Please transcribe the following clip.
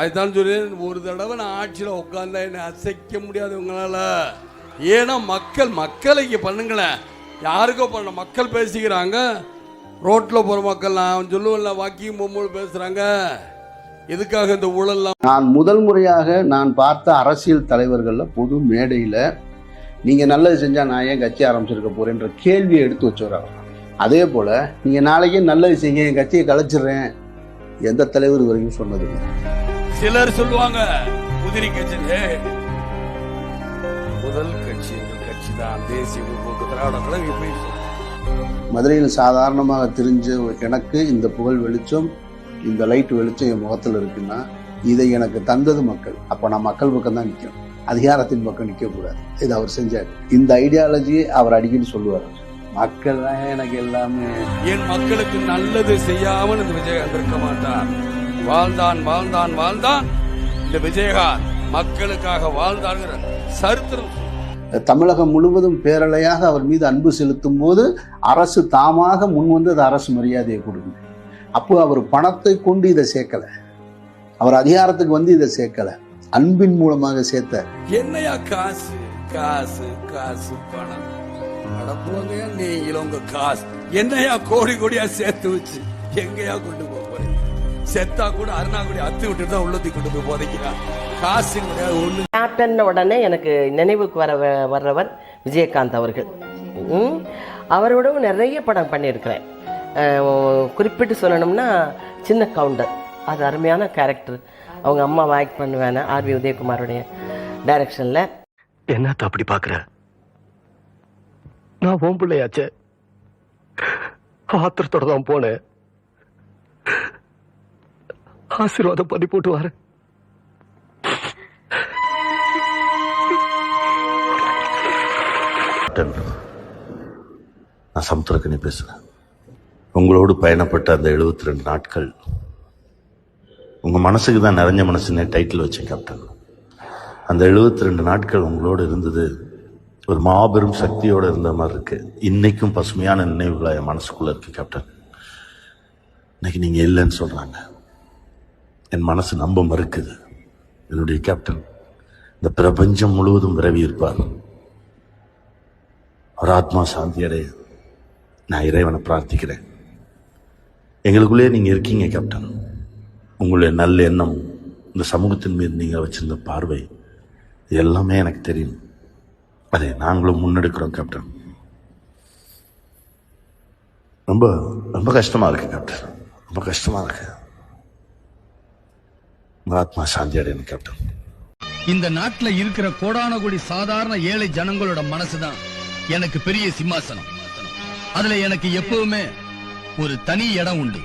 அதுதான் சொல்றேன் ஒரு தடவை நான் ஆட்சியில் உட்காந்தா என்னை அசைக்க முடியாது உங்களால். ஏன்னா மக்கள் மக்களை இங்கே பண்ணுங்களேன். யாருக்கோ பண்ண மக்கள் பேசிக்கிறாங்க. ரோட்டில் போகிற மக்கள் நான் சொல்லுவேன்ல வாக்கிங் போகும்போது பேசுகிறாங்க எதுக்காக இந்த ஊழல்லாம்? நான் முதல் முறையாக நான் பார்த்த அரசியல் தலைவர்களில் பொது மேடையில் நீங்கள் நல்லது செஞ்சால் நான் ஏன் கட்சி ஆரம்பிச்சிருக்க போறேன்ற கேள்வியை எடுத்து வச்சவர் அவர். அதே போல் நீங்கள் நாளைக்கே நல்லது செய்ய என் கட்சியை கலைச்சிடுறேன். எந்த தலைவர் வரைக்கும் சொன்னது சிலர் சொல்லுவாங்க குதிரை கட்சி முதல் கட்சி எங்கள் கட்சி தான். தேசிய முற்போக்கு திராவிட கழகம். மதுரையில் சாதாரணமாக தெரிஞ்ச எனக்கு இந்த புகழ் வெளிச்சம் இந்த லைட் வெளிச்சம் என் முகத்தில் இருக்குன்னா இதை எனக்கு தந்தது மக்கள். அப்போ நான் மக்கள் பக்கம் தான் நிற்கணும் அதிகாரத்தின் பக்கம் நிற்கக்கூடாது இது அவர் செஞ்சார். இந்த ஐடியாலஜி அவர் அடிக்கடி சொல்லுவார். மக்கள் தான் எனக்கு எல்லாமே. என் மக்களுக்கு நல்லது செய்யாமல் இந்த விஜயகாந்த் இருக்க மாட்டார். வாழ்ந்தான் வாழ்ந்தான் வாழ்ந்தான். இந்த விஜயகாந்த் மக்களுக்காக வாழ்ந்தாங்கிற சரித்திரம். தமிழகம் முழுவதும் பேரலையாக அவர் மீது அன்பு செலுத்தும் போது அரசு தாமாக முன்வந்து அது அரசு மரியாதையை கொடுக்குது அப்போ அவர் பணத்தை கொண்டு இதை சேர்க்கல. அவர் அதிகாரத்துக்கு வந்து இதை சேர்க்கல. அன்பின் மூலமாக சேர்த்த என்னையா காசு காசு காசு பணம்? நீங்களும் உங்க காசு. என்னையா கோடி கோடியா சேர்த்து வச்சு எங்கயா கொண்டு போக போறீங்க? செத்தா கூட அருணாக்குடி அத்து விட்டு தான் உள்ளத்துக்கு கொண்டு போய் போதைக்கிறான் காசு கிடையாது ஒண்ணு கேப்டன் உடனே எனக்கு நினைவுக்கு வர வர்றவர் விஜயகாந்த் அவர்கள். அவரோடவும் நிறைய படம் பண்ணியிருக்கிறேன். குறிப்பிட்டு சொல்லணும்னா சின்ன கவுண்டர். அது அருமையான கேரக்டர் அவங்க அம்மாவை ஆக்ட் பண்ணுவேன் ஆர்வி உதயகுமாரோடைய டைரக்ஷனில் என்னத்த அப்படி பாக்குற? நான் உன் பிள்ளையாச்சே. ஆத்திரத்தோட தான் போனேன். ஆசீர்வாதம் பண்ணி போட்டு வரேன் நான் சமுத்திரக்கனி பேசுகிறேன் உங்களோடு பயணப்பட்ட அந்த 72 ரெண்டு நாட்கள் உங்கள் மனசுக்கு தான் நிறைஞ்ச மனசுன்னே டைட்டில் வச்சேன் கேப்டன் அந்த 72 ரெண்டு நாட்கள் உங்களோடு இருந்தது ஒரு மாபெரும் சக்தியோடு இருந்த மாதிரி இருக்கு. இன்னைக்கும் பசுமையான நினைவுகளா என் மனசுக்குள்ளே இருக்கு கேப்டன் இன்னைக்கு நீங்கள் இல்லைன்னு சொல்கிறாங்க என் மனசு நம்ப மறுக்குது. என்னுடைய கேப்டன் இந்த பிரபஞ்சம் முழுவதும் விரவி இருப்பார். அவர் ஆத்மா சாந்தி அடைய நான் இறைவனை பிரார்த்திக்கிறேன். எங்களுக்குள்ளே நீங்கள் இருக்கீங்க கேப்டன். உங்களுடைய நல்ல எண்ணம் இந்த சமூகத்தின் மீது நீங்கள் வச்சிருந்த பார்வை இது எல்லாமே எனக்கு தெரியும். அதை நாங்களும் முன்னெடுக்கிறோம் கேப்டன். ரொம்ப ரொம்ப கஷ்டமாக இருக்குது கேப்டன். ரொம்ப கஷ்டமாக இருக்குது ஆத்மா சாந்தி அடையணும் கேப்டன் இந்த நாட்டுல இருக்கிற கோடான கோடி சாதாரண ஏழை ஜனங்களோட மனசுதான் எனக்கு பெரிய சிம்மாசனம். அதுல எனக்கு எப்பவுமே ஒரு தனி இடம் உண்டு.